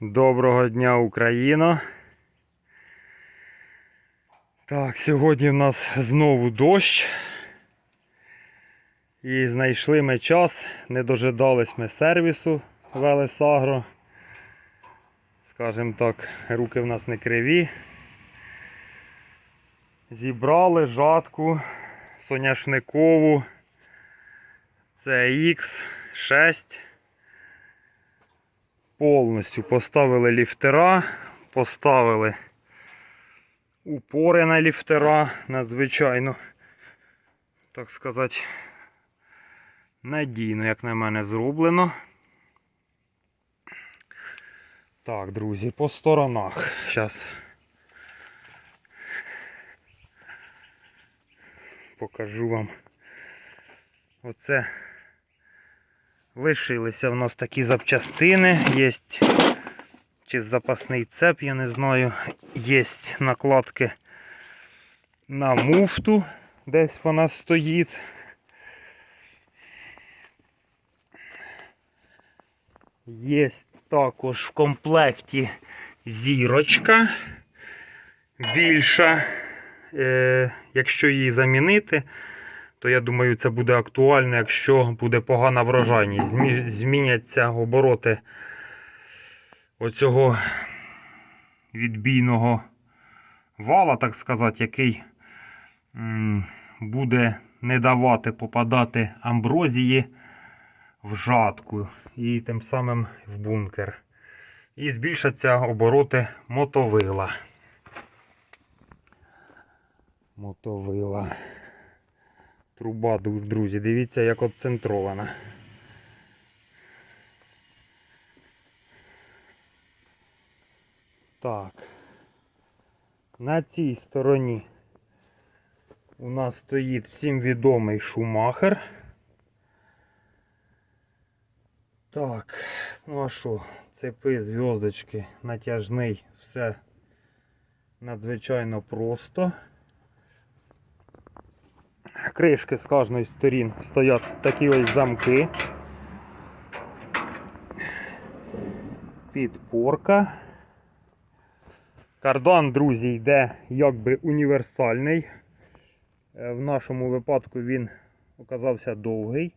Доброго дня, Україно. Так, сьогодні в нас знову дощ. І знайшли ми час, не дожидались ми сервісу Велесагро. Скажімо так, руки в нас не криві. Зібрали жатку соняшникову CX6 повністю поставили ліфтера, поставили упори на ліфтера, надзвичайно, так сказати, надійно, як на мене, зроблено. Так, друзі, по сторонах. Зараз покажу вам. Оце Лишилися в нас такі запчастини. Є чи запасний цеп, я не знаю. Є накладки на муфту, десь вона стоїть. Є також в комплекті зірочка більша. Е, якщо її замінити, то я думаю, це буде актуально, якщо буде погана врожайність. Змі- Зміняться обороти оцього відбійного вала, так сказати, який буде не давати попадати амброзії в жатку і тим самим в бункер. І збільшаться обороти мотовила. Мотовила. Труба, друзі, дивіться, як от центрована. Так. На цій стороні у нас стоїть всім відомий шумахер. Так, ну а що, цепи, зв'язочки, натяжний, все надзвичайно просто. Кришки з кожної сторін стоять такі ось замки. Підпорка. Кардан, друзі, йде якби універсальний. Е, В нашому випадку він оказався довгий.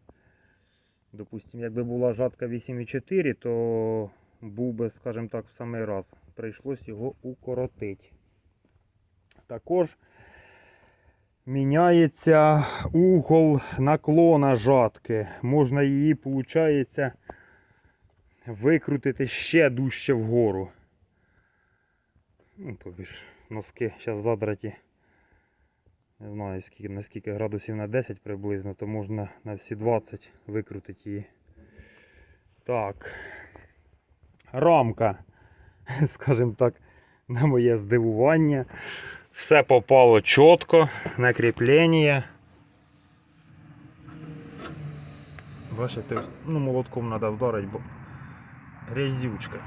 Допустимо, якби була жатка 8,4, то був би, скажімо так, в самий раз. Прийшлось його укоротити. Також міняється угол наклона жатки. Можна її, виходить, викрутити ще дужче вгору. Ну, тобі ж носки зараз задраті. Не знаю скільки, на скільки градусів на 10 приблизно, то можна на всі 20 викрутити її. Так. Рамка, скажімо так, на моє здивування. Все попало чітко на кріплення. Бачите, ну молотком треба вдарити, бо грязючка.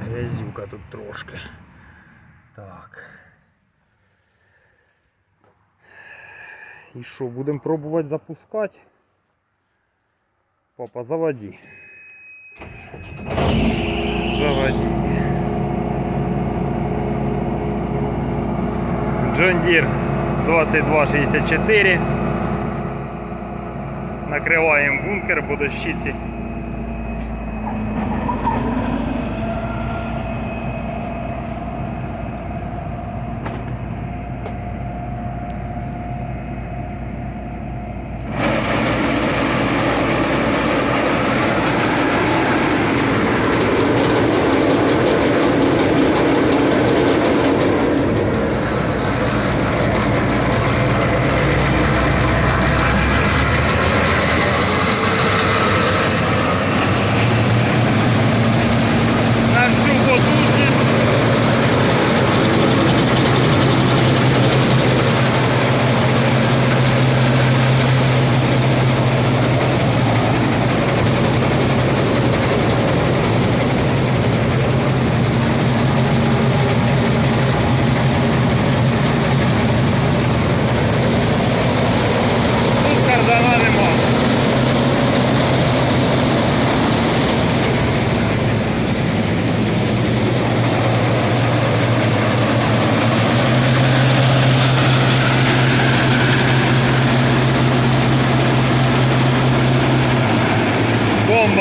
Грязюка тут трошки. Так. І що, будемо пробувати запускати? Папа, заводи. Заводи. John Deere 2264. Накриваємо бункер по дощиці.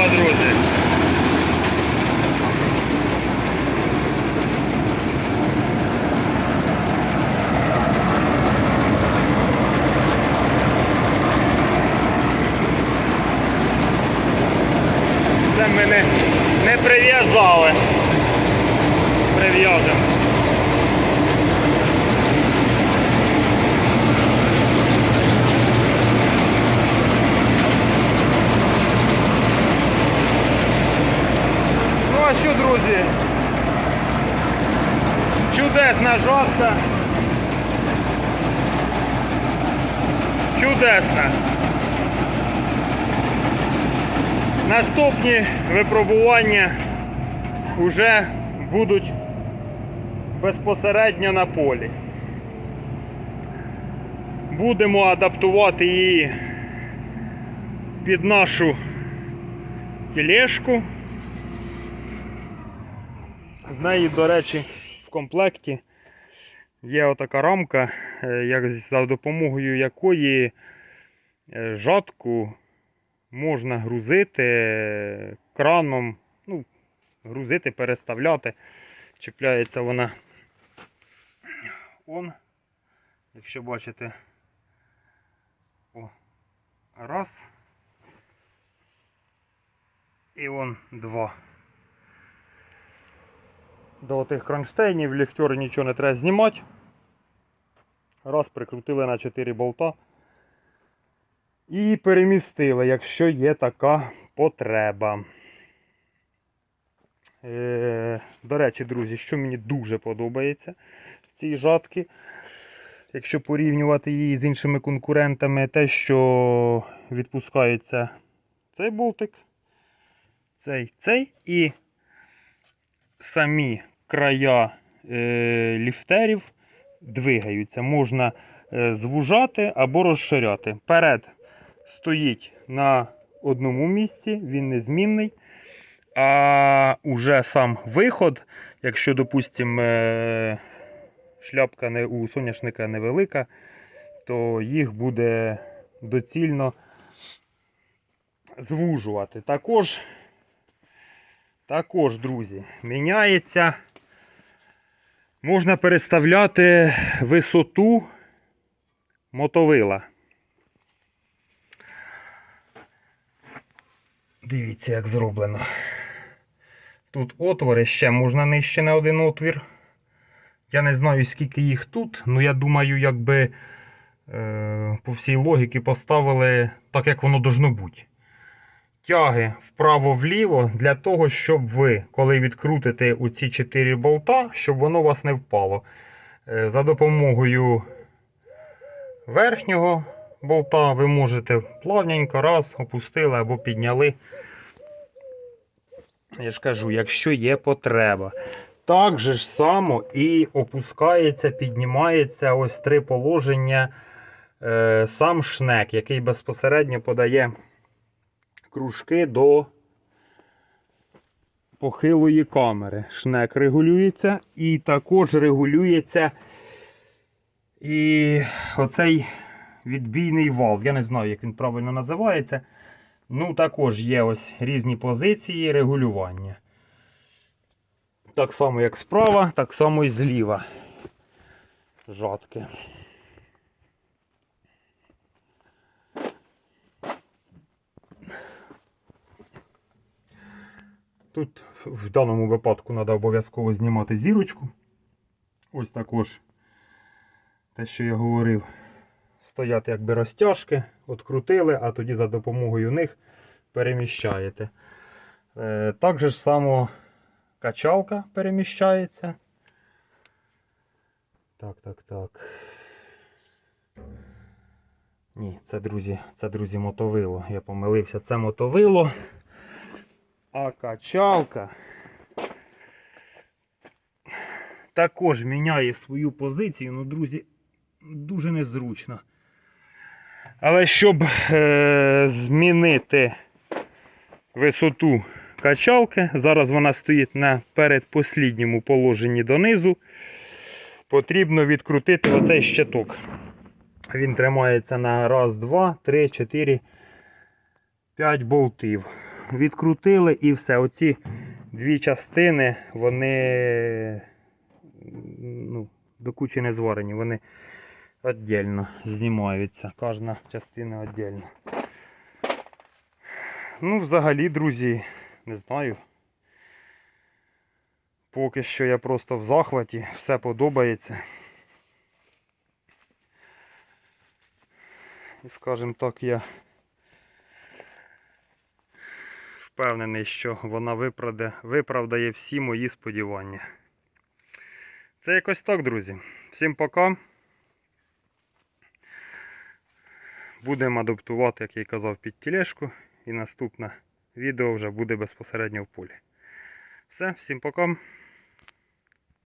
друзі. Чудесна. Наступні випробування вже будуть безпосередньо на полі. Будемо адаптувати її під нашу тележку. З неї, до речі, в комплекті є отака рамка, як за допомогою якої е, жатку можна грузити е, краном, ну, грузити, переставляти. Чіпляється вона он, якщо бачите, о, раз. І он два. До тих кронштейнів ліфтери нічого не треба знімати. Раз прикрутили на 4 болта. І перемістили, якщо є така потреба. Е, до речі, друзі, що мені дуже подобається в цій жатці, якщо порівнювати її з іншими конкурентами, те, що відпускається цей болтик, цей, цей і самі края е, ліфтерів двигаються. Можна е, звужати або розширяти. Перед стоїть на одному місці, він незмінний. А уже сам виход, якщо, допустимо, е, шляпка у соняшника невелика, то їх буде доцільно звужувати. Також, також, друзі, міняється. Можна переставляти висоту мотовила. Дивіться, як зроблено. Тут отвори ще можна нижче на один отвір. Я не знаю, скільки їх тут, але я думаю, якби е, по всій логіці поставили так, як воно должно бути. Тяги вправо-вліво для того, щоб ви, коли відкрутите у ці 4 болта, щоб воно у вас не впало. Е, за допомогою верхнього болта ви можете плавненько раз опустили або підняли. Я ж кажу, якщо є потреба. Так же ж само і опускається, піднімається ось три положення е, сам шнек, який безпосередньо подає кружки до похилої камери. Шнек регулюється і також регулюється і оцей відбійний вал. Я не знаю, як він правильно називається. Ну, також є ось різні позиції регулювання. Так само, як справа, так само і зліва. Жатки. Тут в даному випадку треба обов'язково знімати зірочку. Ось також те, що я говорив, стоять якби розтяжки, открутили, а тоді за допомогою них переміщаєте. Е, Так же ж само качалка переміщається. Так, так, так. Ні, це, друзі, це, друзі, мотовило. Я помилився, це мотовило. А качалка також міняє свою позицію. Ну, друзі, дуже незручно. Але щоб е, змінити висоту качалки, зараз вона стоїть на передпослідньому положенні донизу, потрібно відкрутити оцей щиток. Він тримається на раз, два, три, чотири, п'ять болтів. Відкрутили і все. Оці дві частини, вони ну, до кучі не зварені, вони віддільно знімаються. Кожна частина віддільно. Ну, взагалі, друзі, не знаю. Поки що я просто в захваті, все подобається. І скажімо так, я впевнений, що вона виправдає, виправдає всі мої сподівання. Це якось так, друзі. Всім пока. Будемо адаптувати, як я й казав, під тілешку. І наступне відео вже буде безпосередньо в полі. Все, всім пока.